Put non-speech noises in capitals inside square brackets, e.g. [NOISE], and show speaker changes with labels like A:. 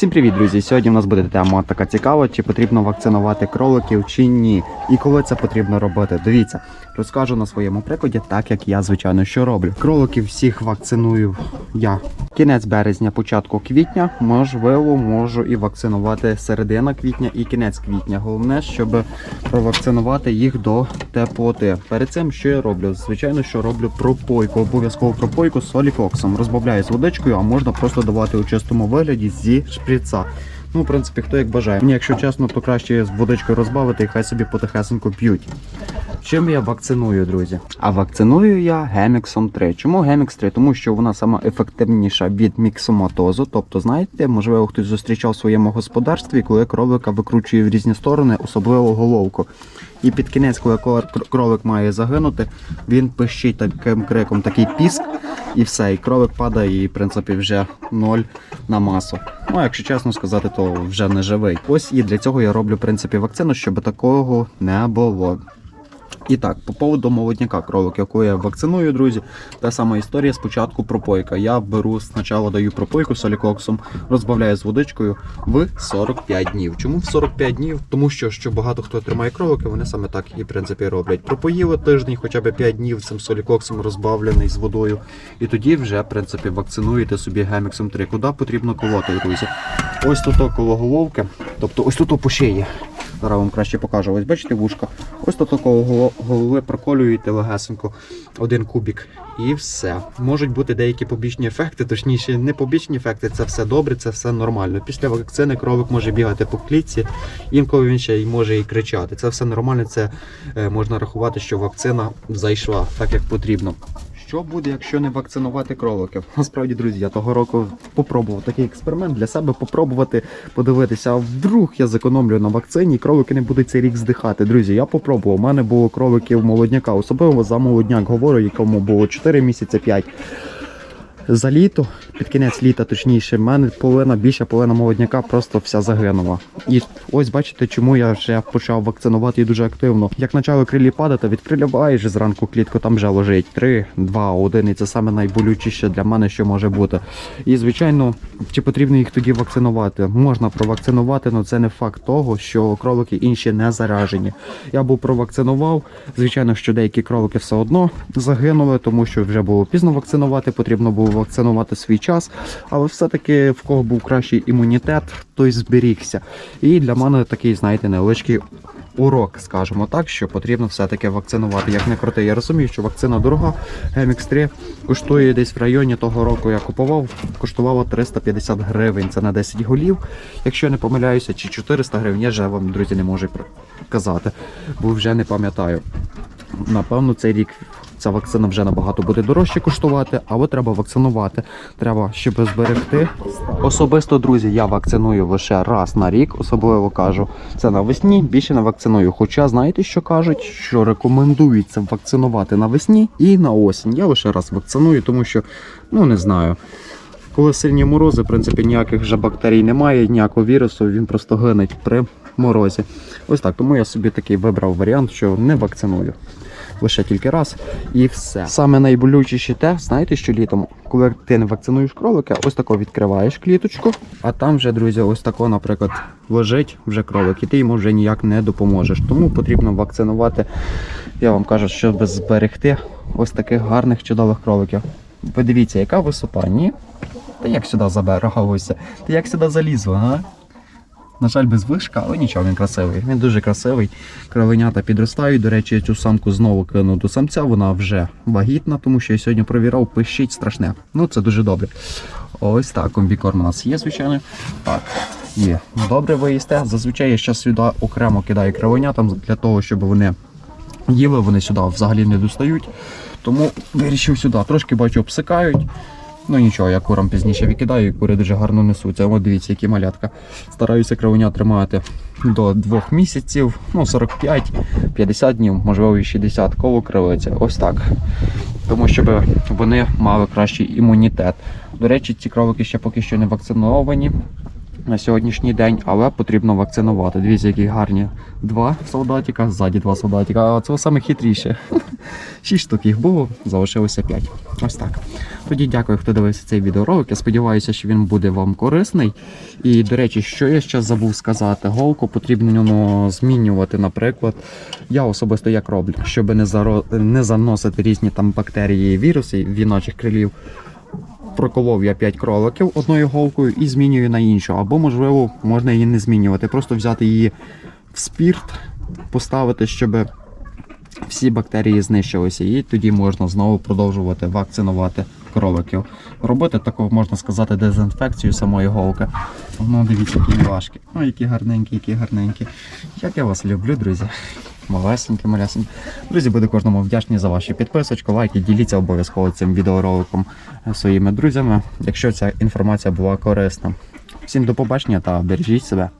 A: Всім привіт, друзі! Сьогодні в нас буде тема така цікава, чи потрібно вакцинувати кроликів чи ні. І коли це потрібно робити. Дивіться, розкажу на своєму прикладі, так як я звичайно що роблю. Кроликів всіх вакциную я. Кінець березня, початку квітня, можливо, можу і вакцинувати середина квітня і кінець квітня. Головне, щоб провакцинувати їх до теплоти. Перед цим що я роблю? Звичайно, що роблю пропойку. Обов'язково пропойку з солікоксом. Розбавляю з водичкою, а можна просто давати у чистому вигляді зі шприца. Ну, в принципі, хто як бажає. Мені, якщо чесно, то краще з водичкою розбавити і хай собі потихесенько п'ють. Чим я вакциную, друзі? А вакциную я геміксом 3. Чому гемікс 3? Тому що вона сама ефективніша від міксоматозу. Тобто, знаєте, можливо, хтось зустрічав в своєму господарстві, коли кролика викручує в різні сторони, особливо головку. І під кінець, коли кролик має загинути, він пищить таким криком, такий піск, і все. І кролик падає, і в принципі вже ноль на масу. Ну, якщо чесно сказати, то вже не живий. Ось і для цього я роблю в принципі вакцину, щоб такого не було. І так, по поводу молодняка кролик, яку я вакциную, друзі, та сама історія. Спочатку пропойка. Я беру спочатку даю пропойку з солікоксом, розбавляю з водичкою в 45 днів. Чому в 45 днів? Тому що, що багато хто тримає кролики, вони саме так і в принципі роблять. Пропоїли тиждень, хоча б 5 днів цим солікоксом розбавлений з водою. І тоді вже в принципі вакцинуєте собі геміксом 3. Куди потрібно колоти, друзі? Ось тут коло головки, тобто ось тут по шиї. Зараз вам краще покажу. Ось бачите вушка. Ось тут такого голови проколюєте легесенько один кубік і все. Можуть бути деякі побічні ефекти, точніше, не побічні ефекти, це все добре, це все нормально. Після вакцини кролик може бігати по клітці, інколи він ще й може і кричати. Це все нормально, це е, можна рахувати, що вакцина зайшла так, як потрібно. Що буде, якщо не вакцинувати кроликів? Насправді, друзі, я того року попробував такий експеримент для себе попробувати подивитися, а вдруг я зекономлю на вакцині, і кролики не будуть цей рік здихати. Друзі, я попробував. У мене було кроликів молодняка, особливо за молодняк говорю, якому було 4 місяці 5. За літо, під кінець літа, точніше, в мене половина, більша половина молодняка просто вся загинула. І ось бачите, чому я вже почав вакцинувати дуже активно. Як почали крилі падати, відкриваєш зранку клітку, там вже лежить 3, 2, 1, і це саме найболючіше для мене, що може бути. І звичайно, чи потрібно їх тоді вакцинувати? Можна провакцинувати, але це не факт того, що кролики інші не заражені. Я був провакцинував. Звичайно, що деякі кролики все одно загинули, тому що вже було пізно вакцинувати, потрібно було вакцинувати свій час. Але все-таки в кого був кращий імунітет, той зберігся. І для мене такий, знаєте, невеличкий урок, скажімо так, що потрібно все-таки вакцинувати. Як не крути, я розумію, що вакцина дорога. Гемікс 3 коштує десь в районі того року, я купував, коштувало 350 гривень. Це на 10 голів. Якщо я не помиляюся, чи 400 гривень, я вже вам, друзі, не можу казати, бо вже не пам'ятаю. Напевно, цей рік ця вакцина вже набагато буде дорожче коштувати, але треба вакцинувати. Треба, щоб зберегти. Особисто, друзі, я вакциную лише раз на рік, особливо кажу. Це навесні, більше не вакциную. Хоча знаєте, що кажуть, що рекомендується вакцинувати навесні і на осінь. Я лише раз вакциную, тому що ну не знаю. Коли сильні морози, в принципі, ніяких вже бактерій немає, ніякого вірусу, він просто гинеть при морозі. Ось так. Тому я собі такий вибрав варіант, що не вакциную. Лише тільки раз і все. Саме найболючіше те, знаєте, що літом, коли ти не вакцинуєш кролика, ось тако відкриваєш кліточку, а там вже, друзі, ось тако, наприклад, лежить вже кролик, і ти йому вже ніяк не допоможеш. Тому потрібно вакцинувати, я вам кажу, щоб зберегти ось таких гарних чудових кроликів. Ви дивіться, яка висота, ні? Та як сюди забиралося? Ти як сюди залізла, га? На жаль, без вишка, але нічого, він красивий. Він дуже красивий. Кровенята підростають. До речі, я цю самку знову кину до самця. Вона вже вагітна, тому що я сьогодні провірав, пищить страшне. Ну, це дуже добре. Ось так, комбікорм у нас є, звичайно. Так, є. Добре ви їсте. Зазвичай я зараз сюди окремо кидаю кровенятам для того, щоб вони їли, вони сюди взагалі не достають. Тому вирішив сюди. Трошки бачу, обсикають. Ну нічого, я курам пізніше викидаю, і кури дуже гарно несуться. От дивіться, які малятка. Стараюся кровеня тримати до двох місяців, ну 45-50 днів, можливо і 60 коло кривиця. Ось так. Тому щоб вони мали кращий імунітет. До речі, ці кролики ще поки що не вакциновані. на сьогоднішній день, але потрібно вакцинувати. Дивіться, які гарні два солдатика, ззаді два солдатика, а це саме хитріше. [LAUGHS] Шість штук їх було, залишилося п'ять. Ось так. Тоді дякую, хто дивився цей відеоролик. Я сподіваюся, що він буде вам корисний. І, до речі, що я ще забув сказати, голку потрібно змінювати, наприклад. Я особисто як роблю, щоб не, заро... не заносити різні там бактерії і віруси віночих крилів. Проколов я 5 кроликів одною голкою і змінюю на іншу. Або, можливо, можна її не змінювати, просто взяти її в спірт, поставити, щоб всі бактерії знищилися, і тоді можна знову продовжувати вакцинувати кроликів. Робити таку, можна сказати, дезінфекцію самої голки. Ну, дивіться, які важкі. Ой, які гарненькі, які гарненькі. Як я вас люблю, друзі. Малесенькі, малесенькі. Друзі, буду кожному вдячні за ваші підписочки, лайки, діліться обов'язково цим відеороликом своїми друзями, якщо ця інформація була корисна. Всім до побачення та бережіть себе.